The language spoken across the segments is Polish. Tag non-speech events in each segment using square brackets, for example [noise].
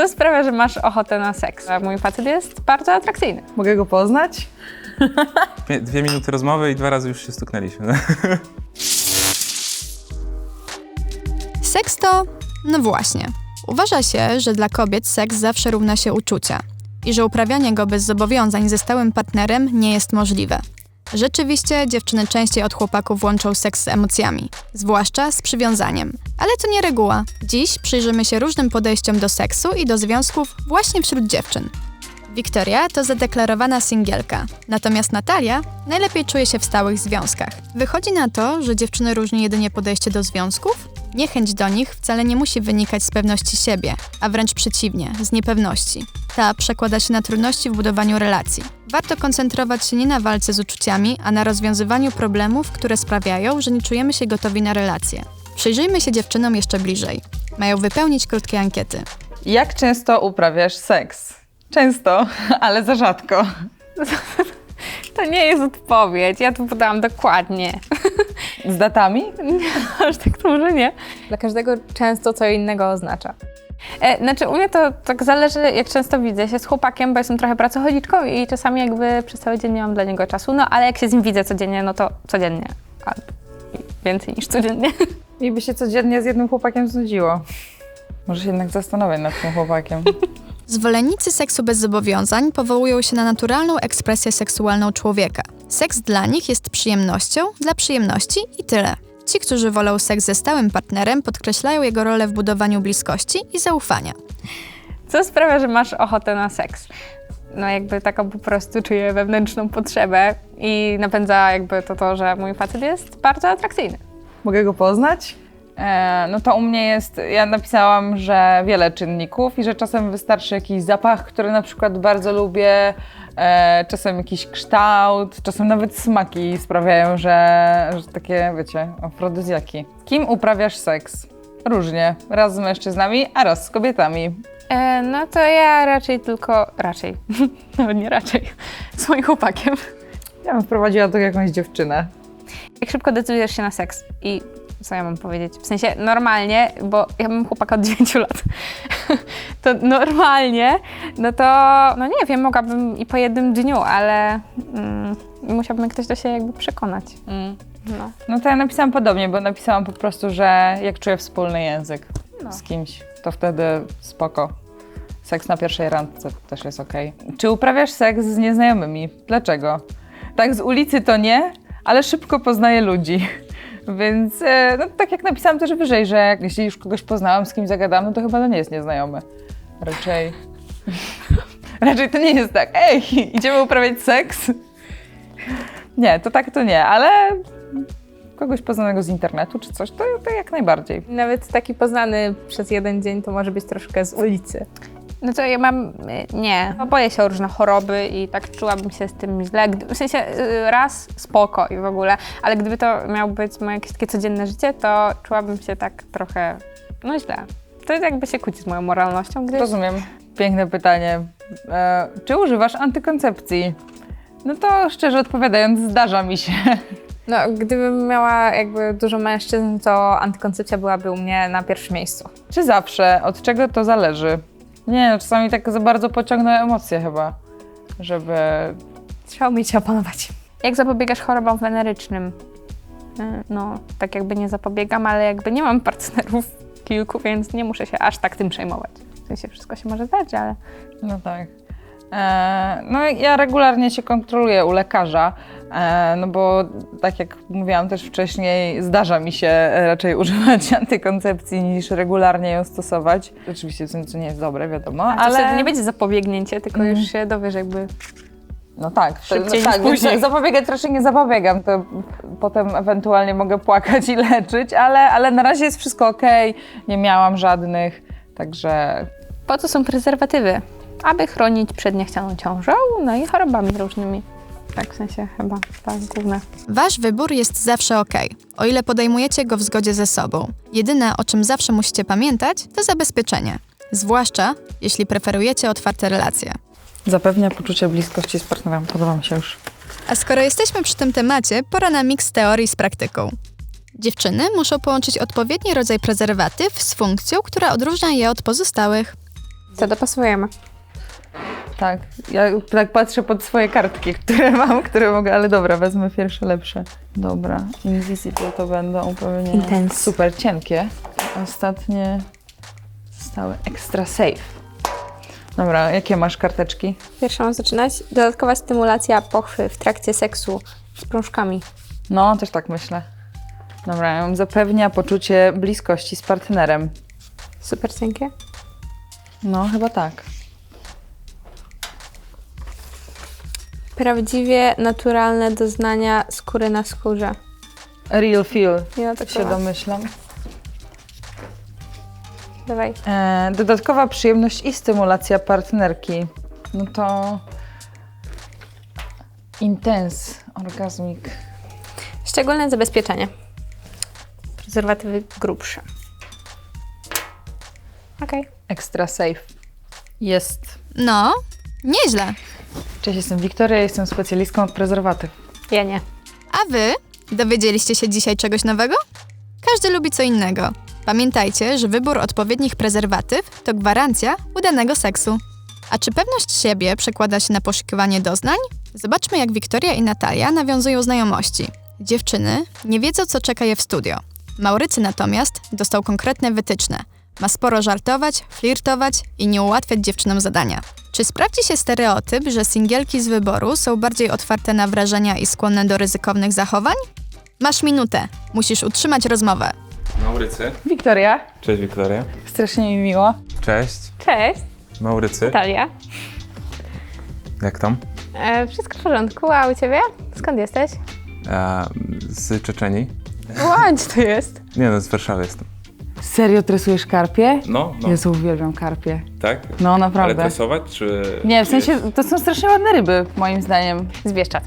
Co sprawia, że masz ochotę na seks? A mój facet jest bardzo atrakcyjny. Mogę go poznać? Dwie, dwie minuty rozmowy i dwa razy już się stuknęliśmy. [laughs] Seks to. No właśnie. Uważa się, że dla kobiet seks zawsze równa się uczucia i że uprawianie go bez zobowiązań ze stałym partnerem nie jest możliwe. Rzeczywiście dziewczyny częściej od chłopaków łączą seks z emocjami, zwłaszcza z przywiązaniem. Ale to nie reguła. Dziś przyjrzymy się różnym podejściom do seksu i do związków właśnie wśród dziewczyn. Wiktoria to zadeklarowana singielka, natomiast Natalia najlepiej czuje się w stałych związkach. Wychodzi na to, że dziewczyny różni jedynie podejście do związków? Niechęć do nich wcale nie musi wynikać z pewności siebie, a wręcz przeciwnie, z niepewności. Ta przekłada się na trudności w budowaniu relacji. Warto koncentrować się nie na walce z uczuciami, a na rozwiązywaniu problemów, które sprawiają, że nie czujemy się gotowi na relacje. Przyjrzyjmy się dziewczynom jeszcze bliżej. Mają wypełnić krótkie ankiety. Jak często uprawiasz seks? Często, [laughs] ale za rzadko. [laughs] To nie jest odpowiedź, ja tu podałam dokładnie. Z datami? [laughs] Aż tak to może nie. Dla każdego często co innego oznacza. E, znaczy u mnie to tak zależy, jak często widzę się z chłopakiem, bo jestem trochę pracocholiczką i czasami jakby przez cały dzień nie mam dla niego czasu, no ale jak się z nim widzę codziennie, no to codziennie. Albo więcej niż codziennie. Mi by się codziennie z jednym chłopakiem znudziło. Może się jednak zastanowię nad tym chłopakiem. [laughs] Zwolennicy seksu bez zobowiązań powołują się na naturalną ekspresję seksualną człowieka. Seks dla nich jest przyjemnością dla przyjemności i tyle. Ci, którzy wolą seks ze stałym partnerem, podkreślają jego rolę w budowaniu bliskości i zaufania. Co sprawia, że masz ochotę na seks? No jakby taką po prostu czuję wewnętrzną potrzebę i napędza jakby to to, że mój facet jest bardzo atrakcyjny. Mogę go poznać? E, no to u mnie jest, ja napisałam, że wiele czynników i że czasem wystarczy jakiś zapach, który na przykład bardzo lubię, e, czasem jakiś kształt, czasem nawet smaki sprawiają, że, że takie, wiecie, afrodyzjaki. Kim uprawiasz seks? Różnie. Raz z mężczyznami, a raz z kobietami. E, no to ja raczej tylko, raczej, [laughs] nawet nie raczej, z moim chłopakiem. Ja bym wprowadziła tu jakąś dziewczynę. Jak szybko decydujesz się na seks i co ja mam powiedzieć? W sensie normalnie, bo ja mam chłopaka od 9 lat. [laughs] to normalnie, no to, no nie wiem, mogłabym i po jednym dniu, ale mm, musiałbym ktoś do siebie jakby przekonać. No. No to ja napisałam podobnie, bo napisałam po prostu, że jak czuję wspólny język No. z kimś, to wtedy spoko. Seks na pierwszej randce też jest okej. Czy uprawiasz seks z nieznajomymi? Dlaczego? Tak z ulicy to nie, ale szybko poznaję ludzi. [laughs] Więc e, no, tak jak napisałam też wyżej, że jeśli już kogoś poznałam, z kim zagadałam, no to chyba to nie jest nieznajomy. Raczej... [laughs] Raczej to nie jest tak, ej, [laughs] idziemy uprawiać seks? Nie, to tak to nie, ale kogoś poznanego z internetu czy coś, to, to jak najbardziej. Nawet taki poznany przez jeden dzień to może być troszkę z ulicy. No to ja mam, y, nie, no boję się o różne choroby i tak czułabym się z tym źle. W sensie y, raz spoko i w ogóle, ale gdyby to miało być moje jakieś takie codzienne życie, to czułabym się tak trochę, no źle. To jakby się kłóci z moją moralnością, gdyż... Rozumiem. Piękne pytanie. E, czy używasz antykoncepcji? No to szczerze odpowiadając, zdarza mi się. No, gdybym miała jakby dużo mężczyzn, to antykoncepcja byłaby u mnie na pierwszym miejscu. Czy zawsze? Od czego to zależy? Nie, no, czasami tak za bardzo pociągnę emocje chyba, żeby... Trzeba umieć się opanować. Jak zapobiegasz chorobom wenerycznym? Y, No, tak jakby nie zapobiegam, ale jakby nie mam partnerów kilku, więc nie muszę się aż tak tym przejmować. W sensie wszystko się może zdarzyć, ale No tak. E, no ja regularnie się kontroluję u lekarza, e, no bo tak jak mówiłam też wcześniej, zdarza mi się raczej [laughs] używać antykoncepcji niż regularnie ją stosować. Oczywiście to nie jest dobre, wiadomo, ale ale... wtedy nie będzie zapobiegnięcie, tylko już się dowiesz jakby... No tak, to- Szybciej no tak, później. więc Zapobiegać raczej nie zapobiegam, to potem ewentualnie mogę płakać i leczyć, ale, ale na razie jest wszystko ok, nie miałam żadnych, także Po co są prezerwatywy? Aby chronić przed niechcianą ciążą, no i chorobami różnymi. Tak, w sensie chyba, tak, główne. Wasz wybór jest zawsze ok, o ile podejmujecie go w zgodzie ze sobą. Jedyne, o czym zawsze musicie pamiętać, to zabezpieczenie. Zwłaszcza, jeśli preferujecie otwarte relacje. zapewnia poczucie bliskości z partnerem, podoba mi się już. A skoro jesteśmy przy tym temacie, pora na miks teorii z praktyką. Dziewczyny muszą połączyć odpowiedni rodzaj prezerwatyw z funkcją, która odróżnia je od pozostałych. Co dopasujemy? Tak, ja tak patrzę pod swoje kartki, które [laughs] mam, które mogę, ale dobra, wezmę pierwsze lepsze. Dobra, Invisible to będą pewnie Intense. super cienkie. Ostatnie zostały extra safe. Dobra, jakie masz karteczki? Pierwszą mam zaczynać. Dodatkowa stymulacja pochwy w trakcie seksu z prążkami. No, też tak myślę. Dobra, ja mam zapewnia poczucie bliskości z partnerem. Super cienkie. No, chyba tak. Prawdziwie naturalne doznania skóry na skórze. Real feel, tak tak się domyślam. Dawaj. E, dodatkowa przyjemność i stymulacja partnerki. No to intens, orgazmik. Szczególne zabezpieczenie. Prezerwatywy grubsze. Okej. Extra safe. Jest. No, nieźle. Cześć, jestem Wiktoria, jestem specjalistką od prezerwatyw. Ja nie. A wy? Dowiedzieliście się dzisiaj czegoś nowego? Każdy lubi co innego. Pamiętajcie, że wybór odpowiednich prezerwatyw to gwarancja udanego seksu. A czy pewność siebie przekłada się na poszukiwanie doznań? Zobaczmy, jak Wiktoria i Natalia nawiązują znajomości. Dziewczyny nie wiedzą, co czeka je w studio. Maurycy natomiast dostał konkretne wytyczne. Ma sporo żartować, flirtować i nie ułatwiać dziewczynom zadania. Czy sprawdzi się stereotyp, że singielki z wyboru są bardziej otwarte na wrażenia i skłonne do ryzykownych zachowań? Masz minutę. Musisz utrzymać rozmowę. Maurycy. Wiktoria, Cześć Wiktoria. strasznie mi miło. Cześć. Cześć. Maurycy. Natalia. Jak tam? E, wszystko w porządku, a u ciebie? Skąd jesteś? A, z Czeczenii? Łądź to jest. Nie no, z Warszawy jestem. Serio tresujesz karpie? No, no. Jezu, uwielbiam karpie. Tak? No, Ale naprawdę. tresować, czy... Nie, w sensie, to są strasznie ładne ryby, moim zdaniem. Z Bieszczad.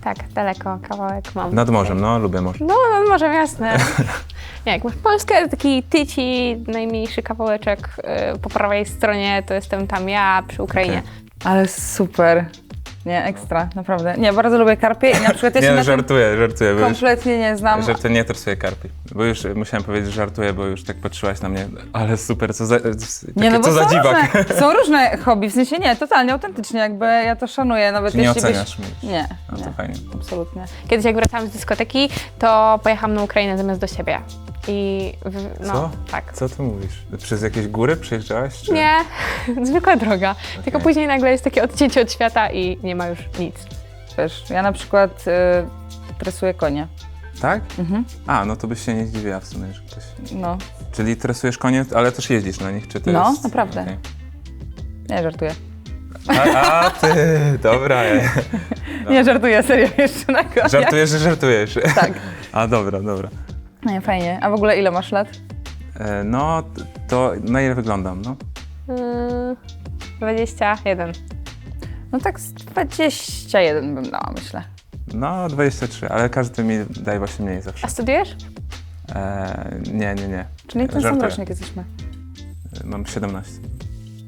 Tak, daleko kawałek mam. Nad morzem, no, lubię morze. No, no może jasne. [laughs] Nie, jak masz Polskę, taki tyci, najmniejszy kawałeczek y, po prawej stronie, to jestem tam ja przy Ukrainie. Ale super. Nie, ekstra, naprawdę. Nie, bardzo lubię karpie i na przykład [laughs] ja Nie no, na tym żartuję, żartuję, bo już... kompletnie nie znam. Żartuję, nie tresuję karpi. Bo już musiałem powiedzieć, że żartuję, bo już tak patrzyłaś na mnie. Ale super, co za, takie, Nie, no bo co za są dziwak. różne, [laughs] są różne hobby, w sensie nie, totalnie, autentycznie, jakby ja to szanuję, nawet Czy nie jeśli oceniasz byś... mnie? Nie, No to nie, fajnie. absolutnie. Kiedyś jak wracałam z dyskoteki, to pojechałam na Ukrainę zamiast do siebie. I w, no, Co? tak. Co ty mówisz? Przez jakieś góry przyjeżdżałaś? Czy... Nie, [laughs] zwykła droga. Tylko później nagle jest takie odcięcie od świata i nie ma już nic. Wiesz, ja na przykład y, tresuję konie. Tak? Mhm. A, no to byś się nie zdziwiła w sumie, że ktoś... No, Czyli tresujesz konie, ale też jeździsz na nich, czy to No, jest... naprawdę. Okej. nie żartuję. A, a ty, dobra. [laughs] Nie żartuję, serio, jeszcze na koniec. Żartujesz, że żartujesz. Tak. [laughs] A, dobra, dobra. Nie, fajnie. A w ogóle ile masz lat? E, no, t- to na ile wyglądam, no? Yy, 21. No tak z 21 bym dała, myślę. No, 23, ale każdy mi daje właśnie mniej zawsze. A studiujesz? E, nie, nie, nie. Czyli ten sam Żartuję. rocznik jesteśmy. Mam 17.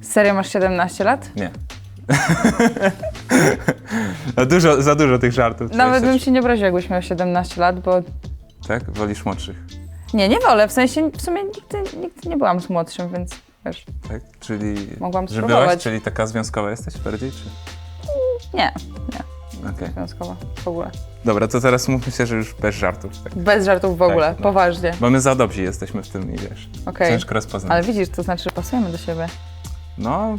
Serio masz 17 lat? Nie. [laughs] no dużo, za dużo tych żartów. Nawet bym 23. się nie obraziła, jakbyś miał 17 lat, bo... Tak? Wolisz młodszych, Nie, nie wolę, w sensie w sumie nigdy, nigdy nie byłam z młodszym, więc wiesz, tak? Czyli... Mogłam że spróbować. byłaś, czyli taka związkowa jesteś bardziej, czy... nie, Okej. związkowa w ogóle. Dobra, to teraz mówmy się, że już bez żartów, tak? Bez żartów w ogóle, Tak, no. poważnie. Bo my za dobrzy jesteśmy w tym i wiesz, Okej. ciężko rozpoznać. Ale widzisz, to znaczy, że pasujemy do siebie. No,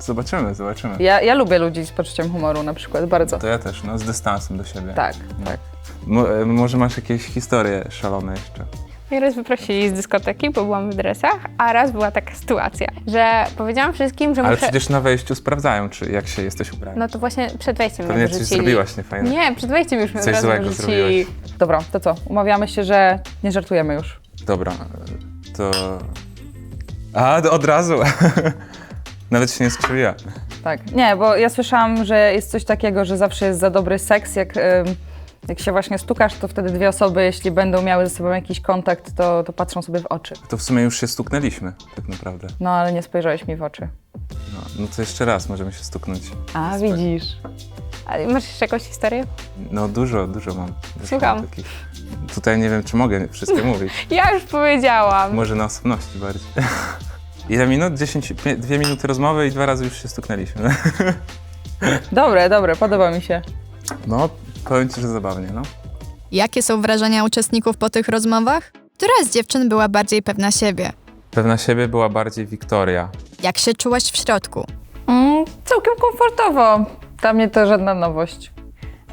zobaczymy, zobaczymy. Ja, ja lubię ludzi z poczuciem humoru na przykład, bardzo. To ja też, no, z dystansem do siebie. Tak, No. tak. Mo- e, może masz jakieś historie szalone jeszcze? Mnie raz wyprosili z dyskoteki, bo byłam w dresach, a raz była taka sytuacja, że powiedziałam wszystkim, że Ale muszę... przecież na wejściu sprawdzają, czy jak się jesteś ubrany. No to właśnie przed wejściem mnie Pewnie coś wyrzucili. zrobiłaś niefajne. Nie, przed wejściem już mnie Coś od razu złego wyrzucili. zrobiłaś. Dobra, to co? Umawiamy się, że nie żartujemy już. Dobra, to... A, d- od razu! [laughs] Nawet się nie skrzywiła. Tak. Nie, bo ja słyszałam, że jest coś takiego, że zawsze jest za dobry seks, jak, ym, jak się właśnie stukasz, to wtedy dwie osoby, jeśli będą miały ze sobą jakiś kontakt, to, to patrzą sobie w oczy. To w sumie już się stuknęliśmy, tak naprawdę. No, ale nie spojrzałeś mi w oczy. No, no to jeszcze raz możemy się stuknąć. A, widzisz. A masz jeszcze jakąś historię? No dużo, dużo mam. Dużo Słucham. mam takich. Tutaj nie wiem, czy mogę wszystkie [laughs] mówić. Ja już powiedziałam. Może na osobności bardziej. [laughs] Ile minut? 10, pie- dwie minuty rozmowy i dwa razy już się stuknęliśmy. [laughs] Dobre, dobre, podoba mi się. No, powiem ci, że zabawnie, no. Jakie są wrażenia uczestników po tych rozmowach? Która z dziewczyn była bardziej pewna siebie? Pewna siebie była bardziej Wiktoria. Jak się czułaś w środku? Mm, całkiem komfortowo. Dla mnie to żadna nowość.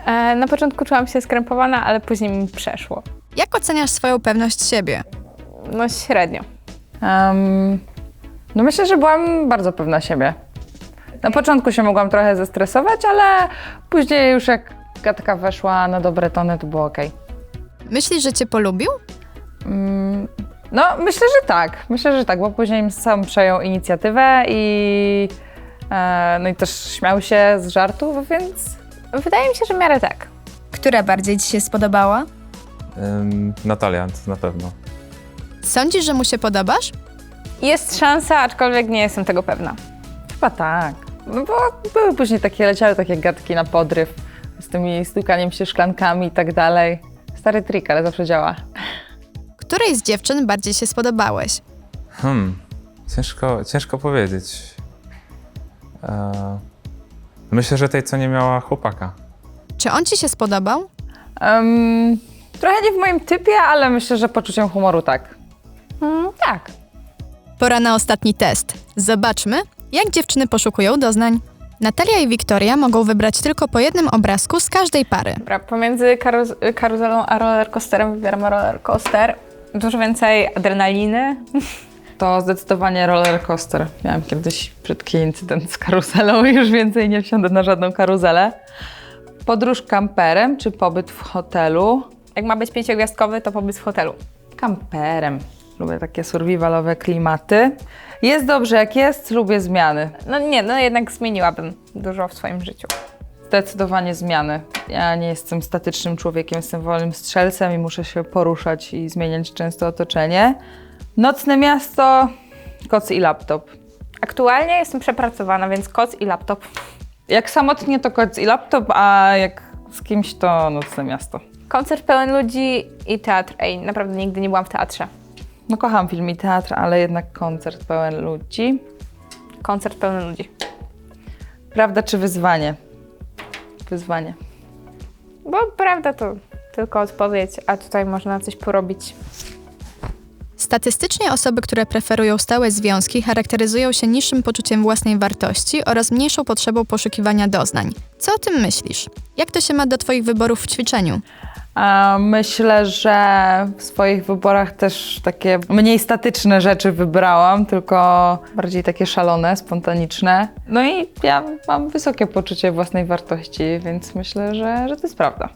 E, na początku czułam się skrępowana, ale później mi przeszło. Jak oceniasz swoją pewność siebie? No średnio. Em, no myślę, że byłam bardzo pewna siebie. Na początku się mogłam trochę zestresować, ale później już jak gadka weszła na dobre tony, to było okej. Myślisz, że cię polubił? Mm, No, myślę, że tak. Myślę, że tak, bo później sam przejął inicjatywę i, e, no i też śmiał się z żartów, więc Wydaje mi się, że w miarę tak. Która bardziej ci się spodobała? Ym, Natalia, to na pewno. Sądzisz, że mu się podobasz? Jest szansa, aczkolwiek nie jestem tego pewna. chyba tak. No bo były później takie, leciały takie gadki na podryw z tymi stukaniem się szklankami i tak dalej. Stary trik, ale zawsze działa. Której z dziewczyn bardziej się spodobałeś? Hmm, ciężko, ciężko powiedzieć. E, myślę, że tej, co nie miała chłopaka. Czy on ci się spodobał? Em, trochę nie w moim typie, ale myślę, że poczuciem humoru tak. Mm, tak. Pora na ostatni test. Zobaczmy, jak dziewczyny poszukują doznań. Natalia i Wiktoria mogą wybrać tylko po jednym obrazku z każdej pary. Dobra, pomiędzy karuz- karuzelą a rollercoasterem wybieram rollercoaster. Dużo więcej adrenaliny. [laughs] To zdecydowanie roller coaster. Miałam kiedyś brzydki incydent z karuzelą i już więcej nie wsiądę na żadną karuzelę. Podróż kamperem czy pobyt w hotelu? Jak ma być pięciogwiazdkowy, to pobyt w hotelu. Kamperem. Lubię takie survivalowe klimaty. Jest dobrze jak jest, lubię zmiany. No nie, no jednak zmieniłabym dużo w swoim życiu. Zdecydowanie zmiany. Ja nie jestem statycznym człowiekiem, jestem wolnym strzelcem i muszę się poruszać i zmieniać często otoczenie. Nocne miasto, koc i laptop. Aktualnie jestem przepracowana, więc koc i laptop. Jak samotnie to koc i laptop, a jak z kimś to nocne miasto. Koncert pełen ludzi i teatr. Ej, naprawdę nigdy nie byłam w teatrze. No kocham film i teatr, ale jednak koncert pełen ludzi. Koncert pełen ludzi. Prawda czy wyzwanie? Wyzwanie. Bo prawda to tylko odpowiedź, a tutaj można coś porobić. Statystycznie osoby, które preferują stałe związki, charakteryzują się niższym poczuciem własnej wartości oraz mniejszą potrzebą poszukiwania doznań. Co o tym myślisz? Jak to się ma do Twoich wyborów w ćwiczeniu? A myślę, że w swoich wyborach też takie mniej statyczne rzeczy wybrałam, tylko bardziej takie szalone, spontaniczne. No i ja mam wysokie poczucie własnej wartości, więc myślę, że, że to jest prawda.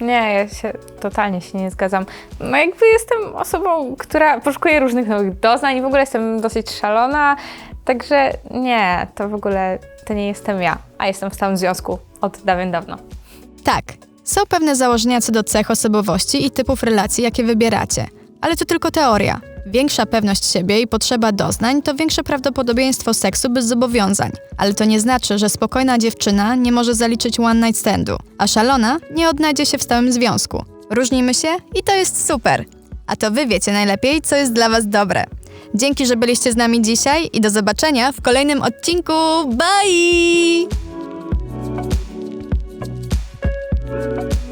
Nie, ja się totalnie się nie zgadzam. No jakby jestem osobą, która poszukuje różnych nowych doznań i w ogóle jestem dosyć szalona, także nie, to w ogóle to nie jestem ja, a jestem w stałym związku od dawien dawno. Tak, są pewne założenia co do cech osobowości i typów relacji, jakie wybieracie. Ale to tylko teoria. Większa pewność siebie i potrzeba doznań to większe prawdopodobieństwo seksu bez zobowiązań. Ale to nie znaczy, że spokojna dziewczyna nie może zaliczyć one night standu, a szalona nie odnajdzie się w stałym związku. Różnimy się i to jest super. A to wy wiecie najlepiej, co jest dla was dobre. Dzięki, że byliście z nami dzisiaj i do zobaczenia w kolejnym odcinku. Bye!